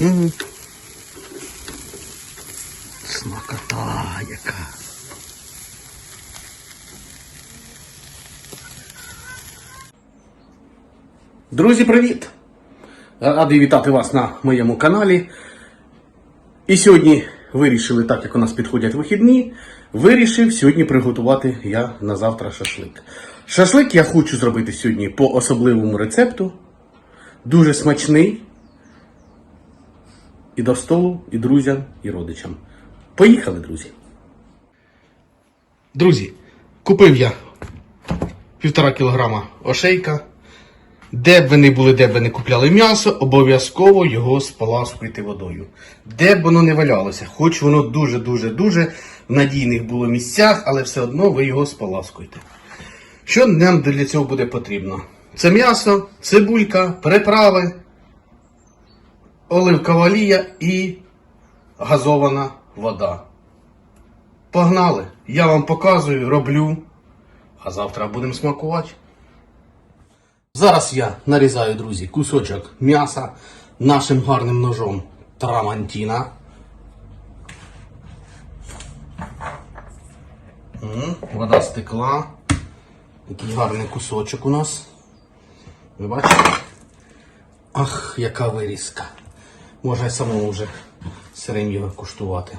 М. Смакота яка. Друзі, привіт! Радий вітати вас на моєму каналі. І сьогодні вирішили, так як у нас підходять вихідні, вирішив сьогодні приготувати я на завтра шашлик. Шашлик я хочу зробити сьогодні по особливому рецепту. Дуже смачний. І до столу, і друзям, і родичам. Поїхали, друзі. Друзі, купив я півтора кілограма ошейка. Де б ви не були, де б ви не купляли м'ясо, обов'язково його споласкуйте водою. Де б воно не валялося, хоч воно дуже-дуже-дуже в надійних було місцях, але все одно ви його споласкуйте. Що нам для цього буде потрібно? Це м'ясо, цибулька, приправи, оливкова олія і газована вода. Погнали! Я вам показую, роблю, а завтра будемо смакувати. Зараз я нарізаю, друзі, кусочок м'яса нашим гарним ножом Трамантіна. Вода стекла. Який гарний кусочок у нас. Ви бачите? Ах, яка вирізка. Можна й самому вже сирим його куштувати.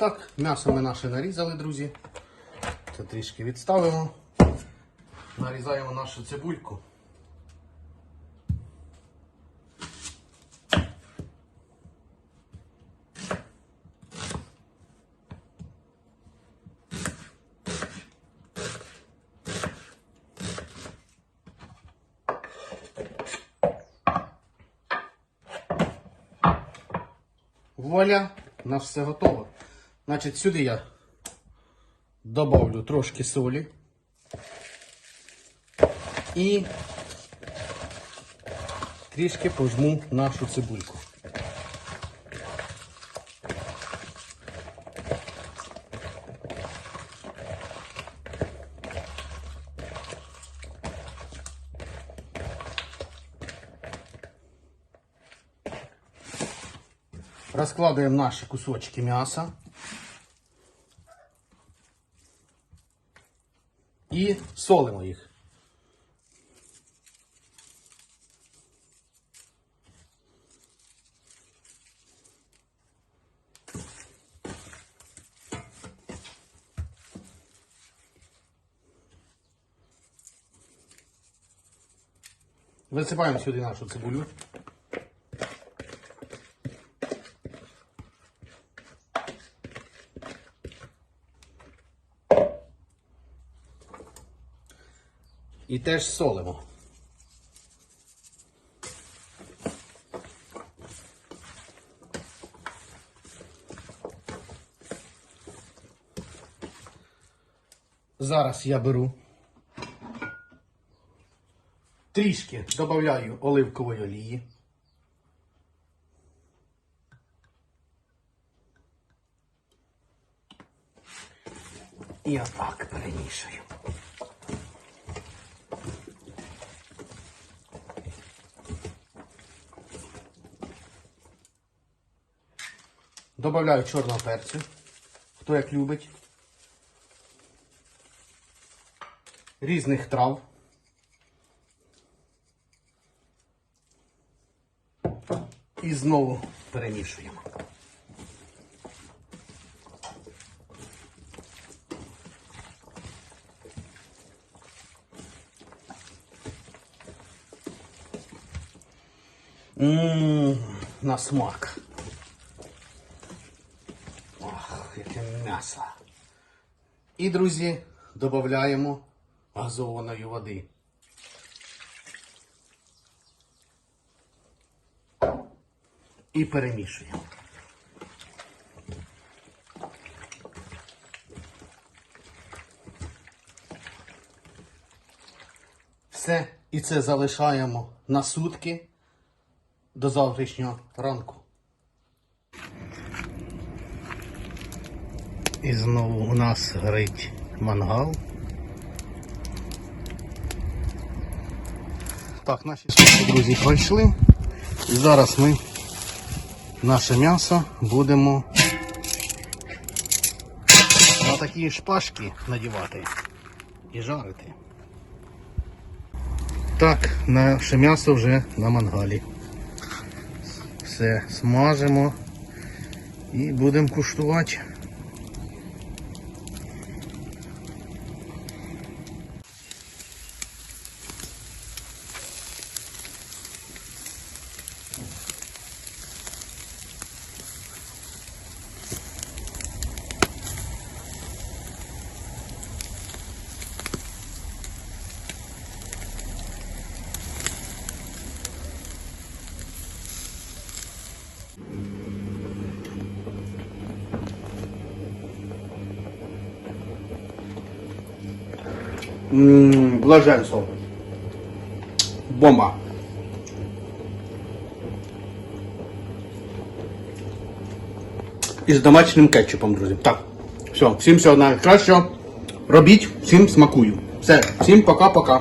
Так, м'ясо ми наше нарізали, друзі. Це трішки відставимо. Нарізаємо нашу цибульку. Вуаля, у нас все готово. Значить, сюди я добавлю трошки солі і трішки пожму нашу цибульку. Розкладуємо наші кусочки м'яса. І солимо їх. Висипаємо сюди нашу цибулю. І теж солимо. Зараз я беру трішки додаю оливкової олії. І отак перемішую. Добавляю чорного перцю. Хто як любить. Різних трав. І знову перемішуємо. Ммм, на смак. Яке. І, друзі, додаємо газованої води. І перемішуємо. Все, і це залишаємо на сутки до завтрашнього ранку. І знову у нас горить мангал. Так, наші друзі, пройшли. І зараз ми наше м'ясо будемо на такі шпажки надівати і жарити. Так, наше м'ясо вже на мангалі. Все смажимо і будемо куштувати. Блаженство. Бомба. І з домашнім кетчупом, друзі. Так. Все, всім всього найкращого. Робіть, всім смакую. Все, всім пока-пока.